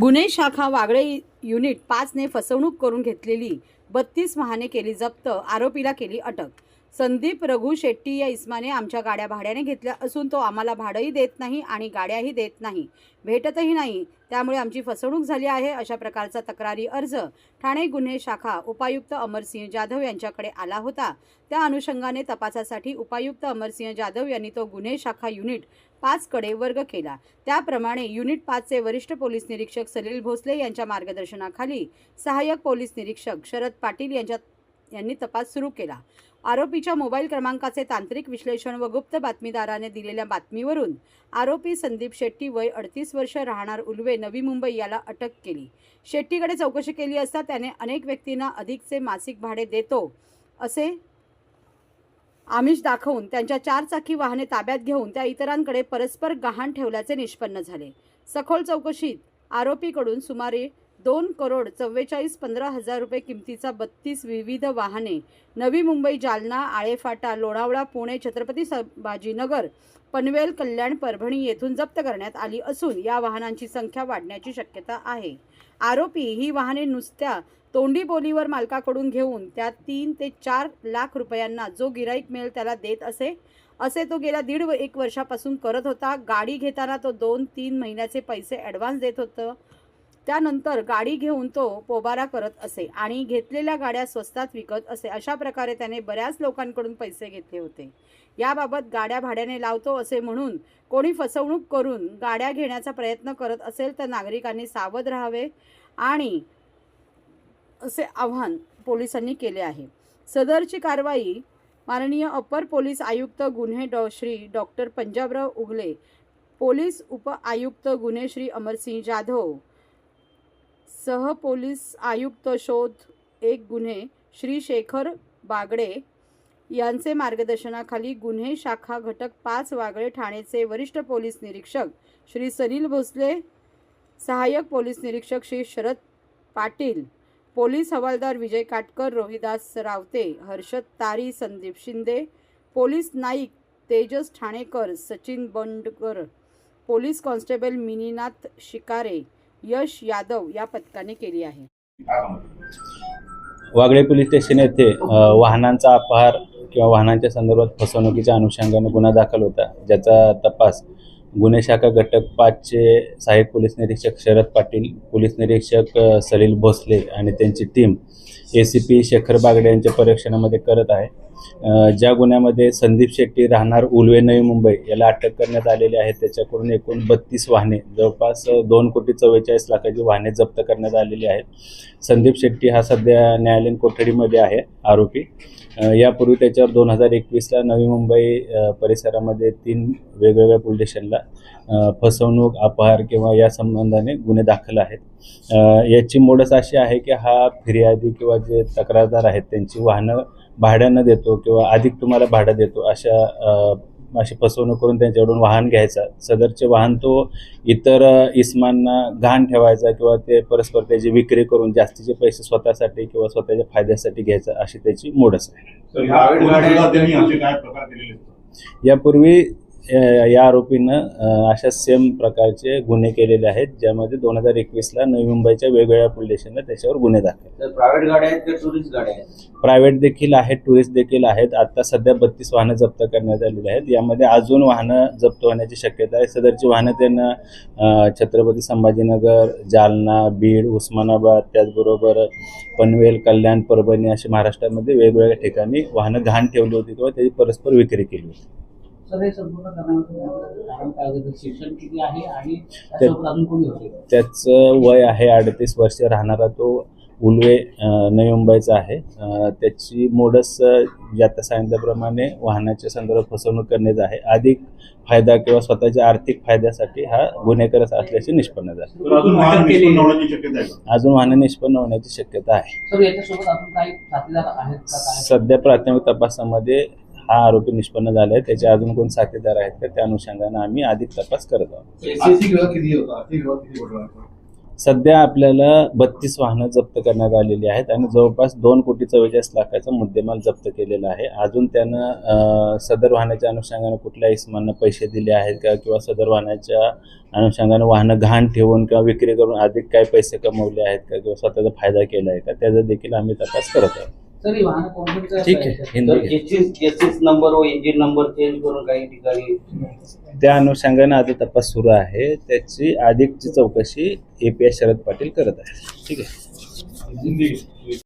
गुन्हे शाखा वागळे युनिट पाचने फसवणूक करून घेतलेली बत्तीस वाहने केली जप्त आरोपीला केली अटक. संदीप रघु शेट्टी या इस्माने आमच्या गाड्या भाड्याने घेतल्या असून तो आम्हाला भाडंही देत नाही आणि गाड्याही देत नाही. भेटतही नाही. त्यामुळे आमची फसवणूक झाली आहे अशा प्रकारचा तक्रारी अर्ज ठाणे गुन्हे शाखा उपायुक्त अमरसिंह जाधव यांच्याकडे आला होता. त्या अनुषंगाने तपासासाठी उपायुक्त अमरसिंह जाधव यांनी तो गुन्हे शाखा युनिट पाचकडे वर्ग केला. त्याप्रमाणे युनिट पाचचे वरिष्ठ पोलीस निरीक्षक सलील भोसले यांच्या मार्गदर्शनाखाली सहाय्यक पोलीस निरीक्षक शरद पाटील यांच्या यांनी तपास सुरू केला. आरोपीच्या मोबाईल क्रमांकाचे तांत्रिक विश्लेषण व गुप्त बातमीदाराने दिलेल्या बातमीवरून आरोपी संदीप शेट्टी वय अडतीस वर्ष राहणार उलवे नवी मुंबई याला अटक केली. शेट्टीकडे चौकशी केली असता त्याने अनेक व्यक्तींना अधिकचे मासिक भाडे देतो असे आमिष दाखवून त्यांच्या चारचाकी वाहने ताब्यात घेऊन त्या इतरांकडे परस्पर गहाण ठेवल्याचे निष्पन्न झाले. सखोल चौकशीत आरोपीकडून सुमारे दोन करोड चव्वेचाळीस पंधरा हजार रुपये किमतीचा बत्तीस विविध वाहने नवी मुंबई जालना आळेफाटा लोणावळा पुणे छत्रपती संभाजीनगर पनवेल कल्याण परभणी येथून जप्त करण्यात आली असून या वाहनांची संख्या वाढण्याची शक्यता आहे. आरोपी ही वाहने नुसत्या तोंडी बोलीवर मालकाकडून घेऊन त्या तीन ते चार लाख रुपयांना जो गिराईक मिळेल त्याला देत असे. असे तो गेल्या दीड व एक वर्षापासून करत होता. गाडी घेताना तो दोन तीन महिन्याचे पैसे ॲडव्हान्स देत होतं. त्यानंतर गाडी घेऊन तो पोबारा करत असे आणि घेतलेल्या गाड्या स्वस्तात विकत असे अशा प्रकारे त्याने बऱ्याच लोकांकडून पैसे घेतले होते. याबाबत गाड्या भाड्याने लावतो असे म्हणून कोणी फसवणूक करून गाड्या घेण्याचा प्रयत्न करत असेल तर नागरिकांनी सावध राहावे आणि असे आव्हान पोलिसांनी केले आहे. सदरची कारवाई माननीय अपर पोलीस आयुक्त गुन्हे डॉ श्री डॉक्टर पंजाबराव उगले पोलीस उप आयुक्त गुन्हे श्री अमरसिंह जाधव सह पोलीस आयुक्त शोध एक गुन्हे श्री शेखर बागडे यांचे मार्गदर्शनाखाली गुन्हे शाखा घटक पाच वागळे ठाणेचे वरिष्ठ पोलीस निरीक्षक श्री सनील भोसले सहाय्यक पोलीस निरीक्षक श्री शरद पाटील पोलीस हवालदार विजय Katkar Rohidas Rawate Harshad Tari Sandeep Shinde police Naik Tejas Thanekar Sachin Bandkar police constable Mininath Shikare Yash Yadav या पथकाने केली आहे. वागळे पोलीस स्टेशन येथे वाहनांचा अपहार किंवा वाहनांच्या संदर्भात फसवणुकीच्या अनुषंगाने गुन्हा दाखल होता ज्याचा तपास गुन्हे शाखा घटक पाचचे सहाय्यक पोलीस निरीक्षक शरद पाटील पोलीस निरीक्षक सलील भोसले आणि त्यांची team A C P Shekhar Bagade यांच्या परीक्षणामध्ये करत आहे. ज्या गुन्ह्यामध्ये संदीप शेट्टी राहणार उलवे नवी मुंबई याला अटक करण्यात आलेली आहे. त्याच्याकडून एकूण बत्तीस वाहने जवळपास दोन कोटी चव्वेचाळीस लाखाची वाहने जप्त करण्यात आलेली आहेत. संदीप शेट्टी हा सध्या न्यायालयीन कोठडीमध्ये आहे आरोपी. यापूर्वी त्याच्यावर दोन हजार एकवीसला नवी मुंबई परिसरामध्ये तीन वेगवेगळ्या पोलीस स्टेशनला फसवणूक अपहार किंवा या संबंधाने गुन्हे दाखल आहेत. याची मोडस अशी आहे की हा फिर्यादी किंवा जे तक्रारदार आहेत त्यांची वाहनं भाड्यानं देतो किंवा अधिक तुम्हाला भाडं देतो अशा अशी फसवणूक करून त्यांच्याकडून वाहन घ्यायचा. सदरचे वाहन तो इतर इस्मांना घाण ठेवायचा किंवा ते परस्पर त्याची विक्री करून जास्तीचे पैसे स्वतःसाठी किंवा स्वतःच्या फायद्यासाठी घ्यायचा अशी त्याची मोडस आहे. तर ह्या पोलिसांना त्यांनी असे काय प्रकार केलेले आहेत? यापूर्वी या आरोपीनं अशा सेम प्रकारचे गुन्हे केलेले आहेत ज्यामध्ये दोन हजार एकवीसला नवी मुंबईच्या वेगवेगळ्या पोलीस स्टेशनला त्याच्यावर गुन्हे दाखल प्रायव्हेट गाड्या आहेत का टुरिस्ट गाड्या आहेत? प्रायव्हेट देखील आहेत टुरिस्ट देखील आहेत. आता सध्या बत्तीस वाहनं जप्त करण्यात आलेली आहेत. यामध्ये अजून वाहनं जप्त होण्याची शक्यता आहे. सदरची वाहनं त्यांना छत्रपती संभाजीनगर जालना बीड उस्मानाबाद त्याचबरोबर पनवेल कल्याण परभणी अशी महाराष्ट्रामध्ये वेगवेगळ्या ठिकाणी वाहनं घाण ठेवली होती किंवा त्याची परस्पर विक्री केली होती. हे संपूर्ण करण्यामध्ये कारण काय होतं, शिक्षण किती आहे आणि ते- त्यासोबत अजून कोणी होते? त्याचं वय आहे अडतीस वर्ष राहणारा तो उलवे नवी मुंबईचा आहे. त्याची मोडस जे आता सांगितल्याप्रमाणे वाहनाच्या संदर्भात फसवणूक करण्याचा आहे. अधिक फायदा किंवा स्वतःच्या आर्थिक फायद्यासाठी हा गुन्हेगार असल्याचे निष्पन्न झाले. अजून वाहन निष्पन्न होण्याची शक्यता आहे सध्या प्राथमिक तपासामध्ये हा आरोपी निष्पन्न झाला आहे त्याचे अजून कोण साथीदार आहेत का? त्या अनुषंगाने आम्ही अधिक तपास करत आहोत? सध्या आपल्याला बत्तीस वाहनं जप्त करण्यात आलेली आहेत आणि जवळपास दोन कोटी चव्वेचाळीस लाखाचा मुद्देमाल जप्त केलेला आहे. अजून त्यानं सदर वाहनाच्या अनुषंगानं कुठल्या इस्मांना पैसे दिले आहेत का? किंवा सदर वाहनाच्या अनुषंगानं वाहनं घाण ठेवून किंवा विक्री करून अधिक काय पैसे कमवले आहेत का? किंवा स्वतःचा फायदा केला आहे का? त्याचा देखील आम्ही तपास करत आहोत. ठीक आहे हिंदी नंबर व इंजिन नंबर चेंज करून काही ठिकाणी त्या अनुषंगानं आता तपास सुरू आहे. त्याची अधिकची चौकशी A P S Sharad Patil करत आहे. ठीक आहे.